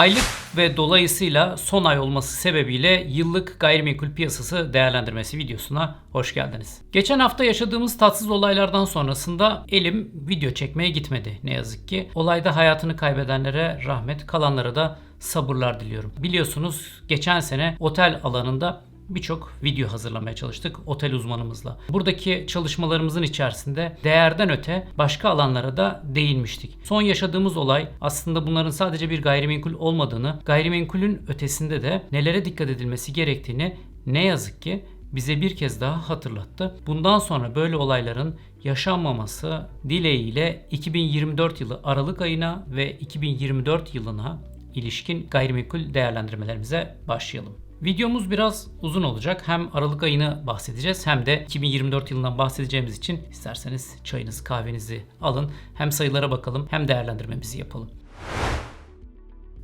Aylık ve dolayısıyla son ay olması sebebiyle yıllık gayrimenkul piyasası değerlendirmesi videosuna hoş geldiniz. Geçen hafta yaşadığımız tatsız olaylardan sonrasında elim video çekmeye gitmedi ne yazık ki. Olayda hayatını kaybedenlere rahmet, kalanlara da sabırlar diliyorum. Biliyorsunuz geçen sene otel alanında birçok video hazırlamaya çalıştık otel uzmanımızla. Buradaki çalışmalarımızın içerisinde değerden öte başka alanlara da değinmiştik. Son yaşadığımız olay aslında bunların sadece bir gayrimenkul olmadığını, gayrimenkulün ötesinde de nelere dikkat edilmesi gerektiğini ne yazık ki bize bir kez daha hatırlattı. Bundan sonra böyle olayların yaşanmaması dileğiyle 2024 yılı Aralık ayına ve 2024 yılına ilişkin gayrimenkul değerlendirmelerimize başlayalım. Videomuz biraz uzun olacak. Hem Aralık ayını bahsedeceğiz hem de 2024 yılından bahsedeceğimiz için isterseniz çayınızı kahvenizi alın. Hem sayılara bakalım hem değerlendirmemizi yapalım.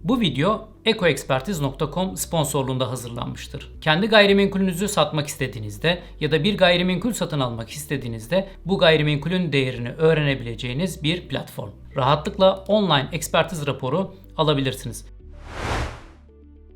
Bu video ekoexpertiz.com sponsorluğunda hazırlanmıştır. Kendi gayrimenkulünüzü satmak istediğinizde ya da bir gayrimenkul satın almak istediğinizde bu gayrimenkulün değerini öğrenebileceğiniz bir platform. Rahatlıkla online ekspertiz raporu alabilirsiniz.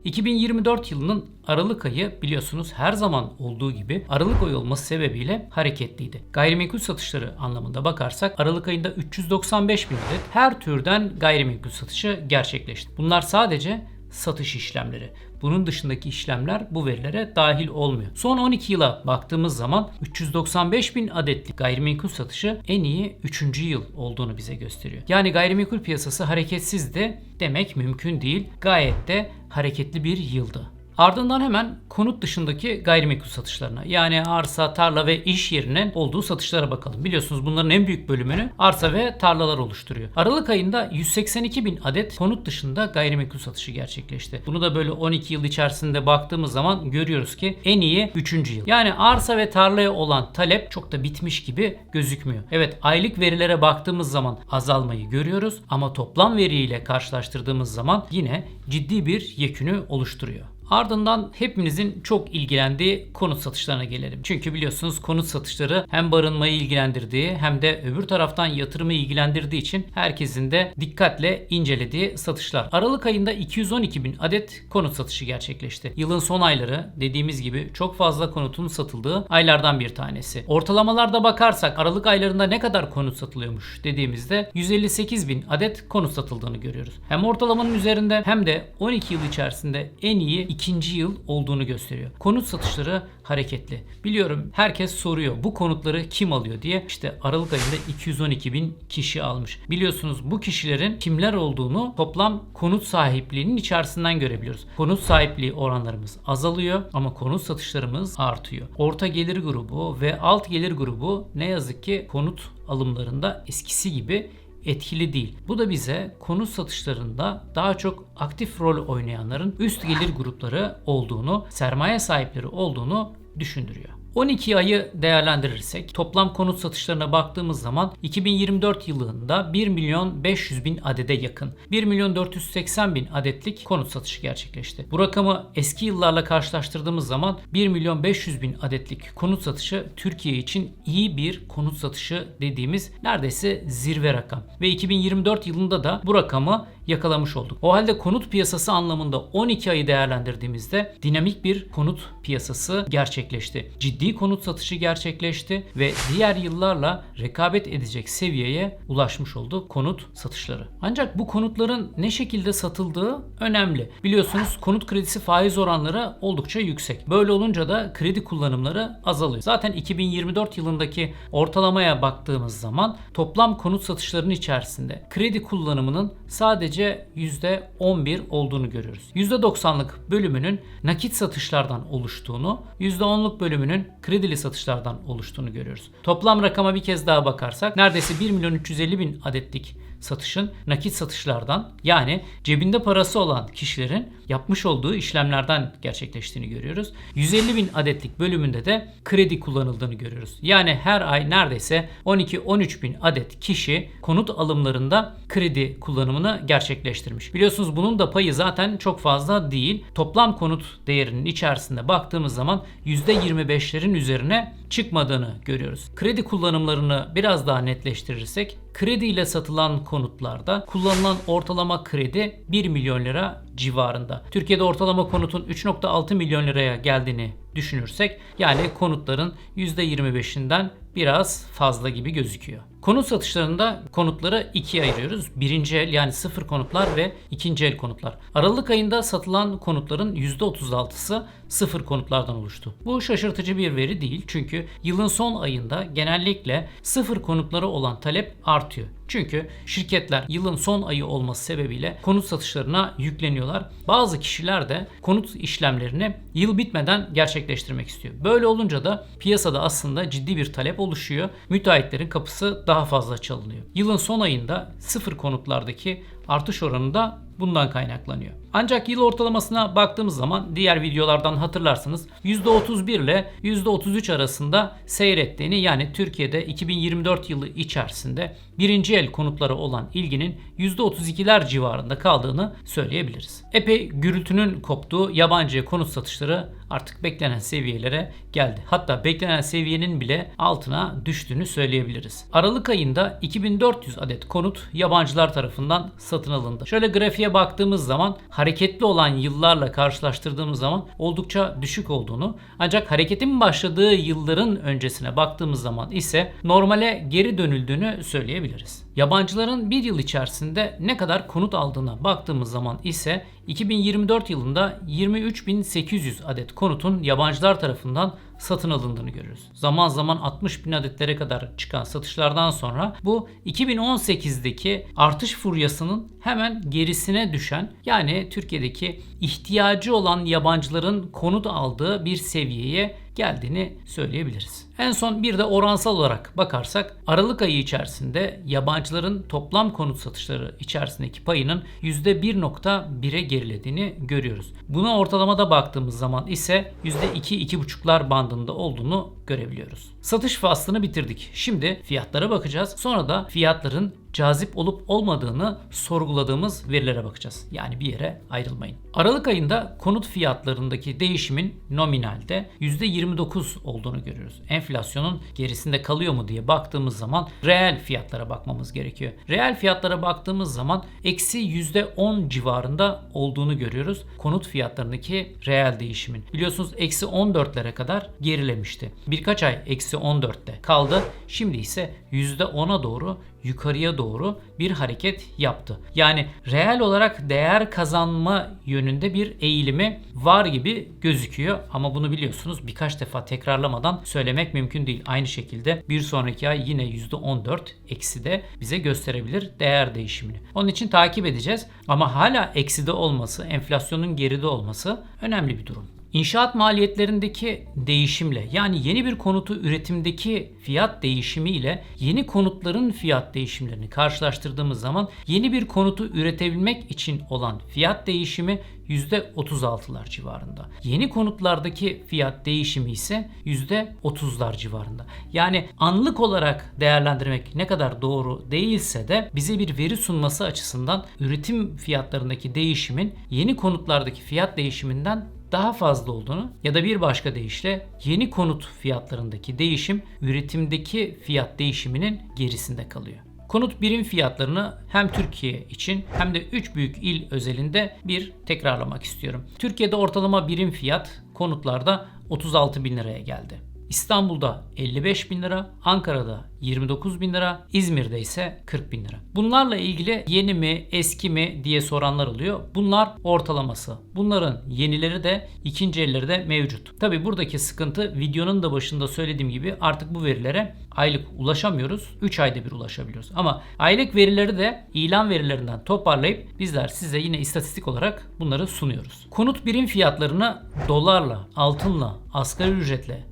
2024 yılının Aralık ayı biliyorsunuz her zaman olduğu gibi Aralık ayı olması sebebiyle hareketliydi. Gayrimenkul satışları anlamında bakarsak Aralık ayında 395 bin adet her türden gayrimenkul satışı gerçekleşti. Bunlar sadece satış işlemleri. Bunun dışındaki işlemler bu verilere dahil olmuyor. Son 12 yıla baktığımız zaman 395 bin adetlik gayrimenkul satışı en iyi 3. yıl olduğunu bize gösteriyor. Yani gayrimenkul piyasası hareketsizdi demek mümkün değil. Gayet de hareketli bir yıldı. Ardından hemen konut dışındaki gayrimenkul satışlarına yani arsa, tarla ve iş yerinin olduğu satışlara bakalım. Biliyorsunuz bunların en büyük bölümünü arsa ve tarlalar oluşturuyor. Aralık ayında 182 bin adet konut dışında gayrimenkul satışı gerçekleşti. Bunu da böyle 12 yıl içerisinde baktığımız zaman görüyoruz ki en iyi 3. yıl. Yani arsa ve tarlaya olan talep çok da bitmiş gibi gözükmüyor. Evet aylık verilere baktığımız zaman azalmayı görüyoruz ama toplam veriyle karşılaştırdığımız zaman yine ciddi bir yekünü oluşturuyor. Ardından hepimizin çok ilgilendiği konut satışlarına gelelim. Çünkü biliyorsunuz konut satışları hem barınmayı ilgilendirdiği hem de öbür taraftan yatırımı ilgilendirdiği için herkesin de dikkatle incelediği satışlar. Aralık ayında 212 bin adet konut satışı gerçekleşti. Yılın son ayları dediğimiz gibi çok fazla konutun satıldığı aylardan bir tanesi. Ortalamalarda bakarsak Aralık aylarında ne kadar konut satılıyormuş dediğimizde 158 bin adet konut satıldığını görüyoruz. Hem ortalamanın üzerinde hem de 12 yıl içerisinde en iyi ikinci yıl olduğunu gösteriyor. Konut satışları hareketli. Biliyorum herkes soruyor bu konutları kim alıyor diye. İşte Aralık ayında 212 bin kişi almış. Biliyorsunuz bu kişilerin kimler olduğunu toplam konut sahipliğinin içerisinden görebiliyoruz. Konut sahipliği oranlarımız azalıyor ama konut satışlarımız artıyor. Orta gelir grubu ve alt gelir grubu ne yazık ki konut alımlarında eskisi gibi etkili değil. Bu da bize konut satışlarında daha çok aktif rol oynayanların üst gelir grupları olduğunu, sermaye sahipleri olduğunu düşündürüyor. 12 ayı değerlendirirsek toplam konut satışlarına baktığımız zaman 2024 yılında 1 milyon 500 bin adede yakın 1 milyon 480 bin adetlik konut satışı gerçekleşti. Bu rakamı eski yıllarla karşılaştırdığımız zaman 1 milyon 500 bin adetlik konut satışı Türkiye için iyi bir konut satışı dediğimiz neredeyse zirve rakam. Ve 2024 yılında da bu rakamı yakalamış olduk. O halde konut piyasası anlamında 12 ayı değerlendirdiğimizde dinamik bir konut piyasası gerçekleşti. Ciddi konut satışı gerçekleşti ve diğer yıllarla rekabet edecek seviyeye ulaşmış oldu konut satışları. Ancak bu konutların ne şekilde satıldığı önemli. Biliyorsunuz konut kredisi faiz oranları oldukça yüksek. Böyle olunca da kredi kullanımları azalıyor. Zaten 2024 yılındaki ortalamaya baktığımız zaman toplam konut satışlarının içerisinde kredi kullanımının sadece %11 olduğunu görüyoruz. %90'lık bölümünün nakit satışlardan oluştuğunu, %10'luk bölümünün kredili satışlardan oluştuğunu görüyoruz. Toplam rakama bir kez daha bakarsak neredeyse 1 milyon 350 bin adetlik satışın nakit satışlardan yani cebinde parası olan kişilerin yapmış olduğu işlemlerden gerçekleştiğini görüyoruz. 150 bin adetlik bölümünde de kredi kullanıldığını görüyoruz. Yani her ay neredeyse 12-13 bin adet kişi konut alımlarında kredi kullanımını gerçekleştirmiş. Biliyorsunuz bunun da payı zaten çok fazla değil. Toplam konut değerinin içerisinde baktığımız zaman %25'lerin üzerine çıkmadığını görüyoruz. Kredi kullanımlarını biraz daha netleştirirsek kredi ile satılan konutlarda kullanılan ortalama kredi 1 milyon lira civarında. Türkiye'de ortalama konutun 3.6 milyon liraya geldiğini düşünürsek yani konutların %25'inden biraz fazla gibi gözüküyor. Konut satışlarında konutları ikiye ayırıyoruz. Birinci el yani sıfır konutlar ve ikinci el konutlar. Aralık ayında satılan konutların %36'sı sıfır konutlardan oluştu. Bu şaşırtıcı bir veri değil çünkü yılın son ayında genellikle sıfır konutları olan talep artıyor. Çünkü şirketler yılın son ayı olması sebebiyle konut satışlarına yükleniyorlar. Bazı kişiler de konut işlemlerini yıl bitmeden gerçekleştirmek istiyor. Böyle olunca da piyasada aslında ciddi bir talep oluşuyor. Müteahhitlerin kapısı daha fazla çalınıyor. Yılın son ayında sıfır konutlardaki artış oranı da bundan kaynaklanıyor. Ancak yıl ortalamasına baktığımız zaman diğer videolardan hatırlarsınız %31 ile %33 arasında seyrettiğini yani Türkiye'de 2024 yılı içerisinde birinci el konutlara olan ilginin %32'ler civarında kaldığını söyleyebiliriz. Epey gürültünün koptuğu yabancı konut satışları artık beklenen seviyelere geldi. Hatta beklenen seviyenin bile altına düştüğünü söyleyebiliriz. Aralık ayında 2400 adet konut yabancılar tarafından satın alındı. Şöyle grafiğe baktığımız zaman hareketli olan yıllarla karşılaştırdığımız zaman oldukça düşük olduğunu ancak hareketin başladığı yılların öncesine baktığımız zaman ise normale geri dönüldüğünü söyleyebiliriz. Yabancıların bir yıl içerisinde ne kadar konut aldığına baktığımız zaman ise 2024 yılında 23.800 adet konutun yabancılar tarafından satın alındığını görüyoruz. Zaman zaman 60 bin adetlere kadar çıkan satışlardan sonra bu 2018'deki artış furyasının hemen gerisine düşen yani Türkiye'deki ihtiyacı olan yabancıların konut aldığı bir seviyeye geldiğini söyleyebiliriz. En son bir de oransal olarak bakarsak Aralık ayı içerisinde yabancıların toplam konut satışları içerisindeki payının %1.1'e gerilediğini görüyoruz. Buna ortalamada baktığımız zaman ise %2-2.5'lar bandında olduğunu görebiliyoruz. Satış faslını bitirdik. Şimdi fiyatlara bakacağız. Sonra da fiyatların cazip olup olmadığını sorguladığımız verilere bakacağız. Yani bir yere ayrılmayın. Aralık ayında konut fiyatlarındaki değişimin nominalde %29 olduğunu görüyoruz. Enflasyonun gerisinde kalıyor mu diye baktığımız zaman reel fiyatlara bakmamız gerekiyor. Reel fiyatlara baktığımız zaman eksi %10 civarında olduğunu görüyoruz. Konut fiyatlarındaki reel değişimin. Biliyorsunuz eksi 14'lere kadar gerilemişti. Birkaç ay eksi 14'te kaldı. Şimdi ise %10'a doğru yukarıya doğru bir hareket yaptı. Yani reel olarak değer kazanma yönünde bir eğilimi var gibi gözüküyor ama bunu biliyorsunuz birkaç defa tekrarlamadan söylemek mümkün değil. Aynı şekilde bir sonraki ay yine %14 eksi de bize gösterebilir değer değişimini. Onun için takip edeceğiz ama hala ekside olması, enflasyonun geride olması önemli bir durum. İnşaat maliyetlerindeki değişimle yani yeni bir konutu üretimdeki fiyat değişimi ile yeni konutların fiyat değişimlerini karşılaştırdığımız zaman yeni bir konutu üretebilmek için olan fiyat değişimi %36'lar civarında. Yeni konutlardaki fiyat değişimi ise %30'lar civarında. Yani anlık olarak değerlendirmek ne kadar doğru değilse de bize bir veri sunması açısından üretim fiyatlarındaki değişimin yeni konutlardaki fiyat değişiminden daha fazla olduğunu ya da bir başka deyişle yeni konut fiyatlarındaki değişim üretimdeki fiyat değişiminin gerisinde kalıyor. Konut birim fiyatlarını hem Türkiye için hem de 3 büyük il özelinde bir tekrarlamak istiyorum. Türkiye'de ortalama birim fiyat konutlarda 36 bin liraya geldi. İstanbul'da 55 bin lira, Ankara'da 29 bin lira, İzmir'de ise 40 bin lira. Bunlarla ilgili yeni mi, eski mi diye soranlar oluyor. Bunlar ortalaması. Bunların yenileri de ikinci elleri de mevcut. Tabi buradaki sıkıntı videonun da başında söylediğim gibi artık bu verilere aylık ulaşamıyoruz. 3 ayda bir ulaşabiliyoruz. Ama aylık verileri de ilan verilerinden toparlayıp bizler size yine istatistik olarak bunları sunuyoruz. Konut birim fiyatlarını dolarla, altınla, asgari ücretle,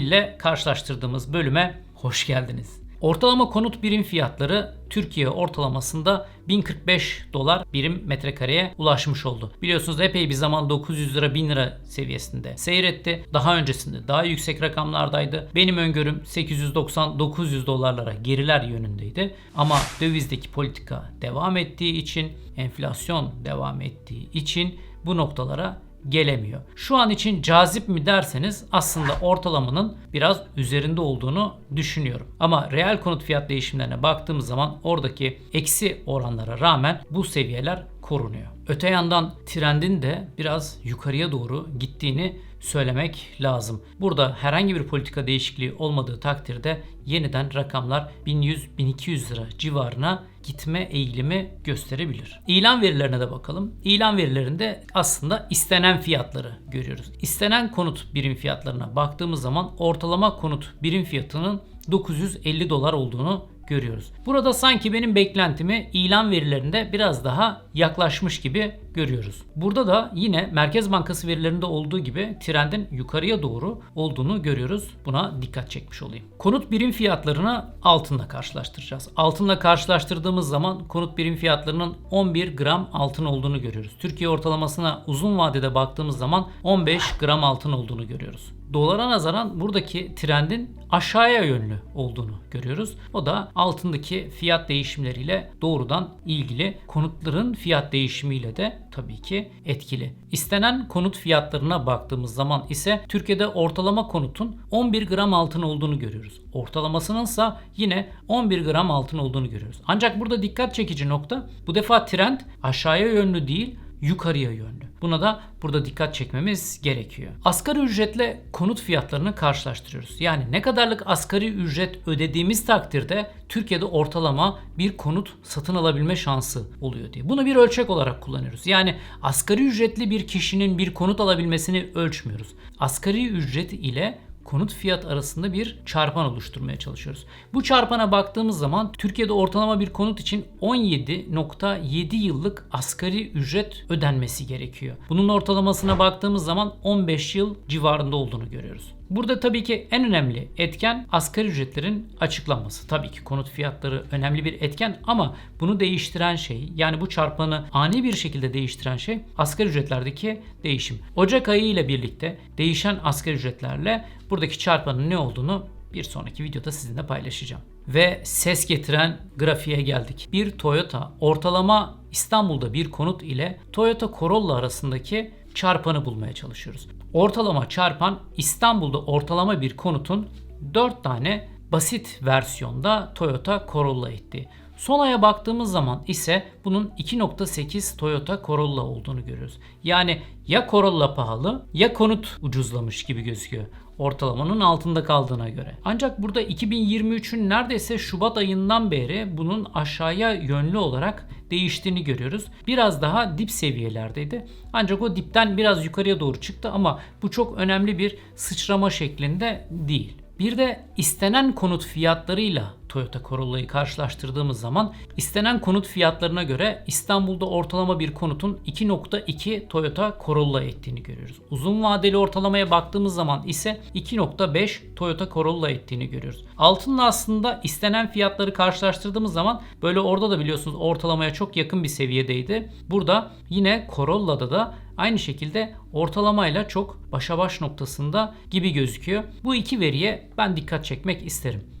otomobille karşılaştırdığımız bölüme hoş geldiniz. Ortalama konut birim fiyatları Türkiye ortalamasında 1045 dolar birim metrekareye ulaşmış oldu. Biliyorsunuz epey bir zaman 900 lira 1000 lira seviyesinde seyretti. Daha öncesinde daha yüksek rakamlardaydı. Benim öngörüm 890-900 dolarlara geriler yönündeydi. Ama dövizdeki politika devam ettiği için, enflasyon devam ettiği için bu noktalara gelemiyor. Şu an için cazip mi derseniz aslında ortalamanın biraz üzerinde olduğunu düşünüyorum. Ama reel konut fiyat değişimlerine baktığımız zaman oradaki eksi oranlara rağmen bu seviyeler korunuyor. Öte yandan trendin de biraz yukarıya doğru gittiğini söylemek lazım. Burada herhangi bir politika değişikliği olmadığı takdirde yeniden rakamlar 1100-1200 lira civarına gitme eğilimi gösterebilir. İlan verilerine de bakalım. İlan verilerinde aslında istenen fiyatları görüyoruz. İstenen konut birim fiyatlarına baktığımız zaman ortalama konut birim fiyatının 950 dolar olduğunu görüyoruz. Burada sanki benim beklentimi ilan verilerinde biraz daha yaklaşmış gibi görüyoruz. Burada da yine Merkez Bankası verilerinde olduğu gibi trendin yukarıya doğru olduğunu görüyoruz. Buna dikkat çekmiş olayım. Konut birim fiyatlarını altınla karşılaştıracağız. Altınla karşılaştırdığımız zaman konut birim fiyatlarının 11 gram altın olduğunu görüyoruz. Türkiye ortalamasına uzun vadede baktığımız zaman 15 gram altın olduğunu görüyoruz. Dolara nazaran buradaki trendin aşağıya yönlü olduğunu görüyoruz. O da altındaki fiyat değişimleriyle doğrudan ilgili konutların fiyat değişimiyle de tabii ki etkili. İstenen konut fiyatlarına baktığımız zaman ise Türkiye'de ortalama konutun 11 gram altın olduğunu görüyoruz. Ortalamasının ise yine 11 gram altın olduğunu görüyoruz. Ancak burada dikkat çekici nokta bu defa trend aşağıya yönlü değil yukarıya yönlü. Buna da burada dikkat çekmemiz gerekiyor. Asgari ücretle konut fiyatlarını karşılaştırıyoruz. Yani ne kadarlık asgari ücret ödediğimiz takdirde Türkiye'de ortalama bir konut satın alabilme şansı oluyor diye. Bunu bir ölçek olarak kullanıyoruz. Yani asgari ücretli bir kişinin bir konut alabilmesini ölçmüyoruz. Asgari ücret ile konut fiyat arasında bir çarpan oluşturmaya çalışıyoruz. Bu çarpana baktığımız zaman Türkiye'de ortalama bir konut için 17.7 yıllık asgari ücret ödenmesi gerekiyor. Bunun ortalamasına baktığımız zaman 15 yıl civarında olduğunu görüyoruz. Burada tabii ki en önemli etken asgari ücretlerin açıklanması. Tabii ki konut fiyatları önemli bir etken ama bunu değiştiren şey yani bu çarpanı ani bir şekilde değiştiren şey asgari ücretlerdeki değişim. Ocak ayı ile birlikte değişen asgari ücretlerle buradaki çarpanın ne olduğunu bir sonraki videoda sizinle paylaşacağım. Ve ses getiren grafiğe geldik. Bir Toyota ortalama İstanbul'da bir konut ile Toyota Corolla arasındaki çarpanı bulmaya çalışıyoruz. Ortalama çarpan İstanbul'da ortalama bir konutun 4 tane basit versiyonda Toyota Corolla etti. Son aya baktığımız zaman ise bunun 2.8 Toyota Corolla olduğunu görüyoruz. Yani ya Corolla pahalı ya konut ucuzlamış gibi gözüküyor ortalamanın altında kaldığına göre. Ancak burada 2023'ün neredeyse Şubat ayından beri bunun aşağıya yönlü olarak değiştiğini görüyoruz. Biraz daha dip seviyelerdeydi. Ancak o dipten biraz yukarıya doğru çıktı ama bu çok önemli bir sıçrama şeklinde değil. Bir de istenen konut fiyatlarıyla Toyota Corolla'yı karşılaştırdığımız zaman istenen konut fiyatlarına göre İstanbul'da ortalama bir konutun 2.2 Toyota Corolla ettiğini görüyoruz. Uzun vadeli ortalamaya baktığımız zaman ise 2.5 Toyota Corolla ettiğini görüyoruz. Altınla aslında istenen fiyatları karşılaştırdığımız zaman böyle orada da biliyorsunuz ortalamaya çok yakın bir seviyedeydi. Burada yine Corolla'da da aynı şekilde ortalamayla çok başa baş noktasında gibi gözüküyor. Bu iki veriye ben dikkat çekmek isterim.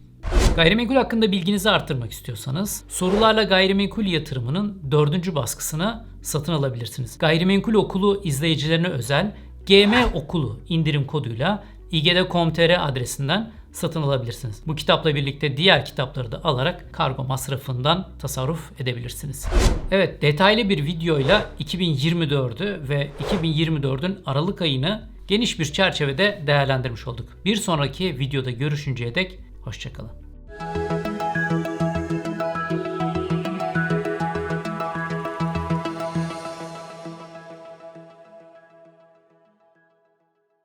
Gayrimenkul hakkında bilginizi arttırmak istiyorsanız sorularla gayrimenkul yatırımının dördüncü baskısını satın alabilirsiniz. Gayrimenkul okulu izleyicilerine özel GM okulu indirim koduyla igde.com.tr adresinden satın alabilirsiniz. Bu kitapla birlikte diğer kitapları da alarak kargo masrafından tasarruf edebilirsiniz. Evet detaylı bir videoyla 2024'ü ve 2024'ün Aralık ayını geniş bir çerçevede değerlendirmiş olduk. Bir sonraki videoda görüşünceye dek hoşçakalın.